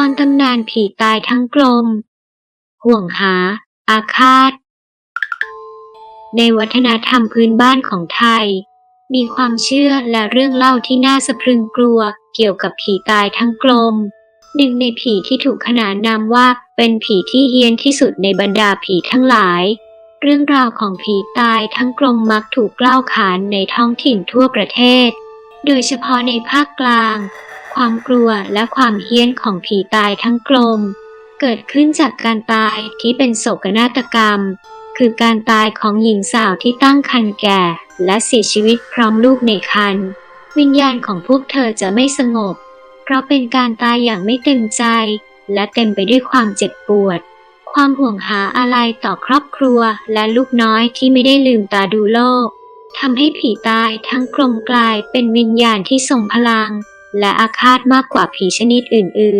อนตำนานผีตายทั้งกลม ห่วงหา อาฆาต ในวัฒนธรรมพื้นบ้านของไทย มีความเชื่อและเรื่องเล่าที่น่าสะพรึงกลัวเกี่ยวกับผีตายทั้งกลม หนึ่งในผีที่ถูกขนานนามว่าเป็นผีที่เฮี้ยนที่สุดในบรรดาผีทั้งหลาย เรื่องราวของผีตายทั้งกลมมักถูกเล่าขานในท้องถิ่นทั่วประเทศ โดยเฉพาะในภาคกลาง ความกลัวและความเฮี้ยนของผีตายทั้งกลม เกิดขึ้นจากการตายที่เป็นโศกนาฏกรรม คือการตายของหญิงสาวที่ตั้งครรภ์แก่ และเสียชีวิตพร้อมลูกในครรภ์วิญญาณของพวกเธอจะไม่สงบ เพราะเป็นการตายอย่างไม่เต็มใจ และเต็มไปด้วยความเจ็บปวด ความห่วงหาอะไรต่อครอบครัวและลูกน้อยที่ไม่ได้ลืมตาดูโลกทำให้ผีตายทั้งกลมกลายเป็นวิญญาณที่ทรงพลัง และอาฆาตมากกว่าผีชนิดอื่นๆ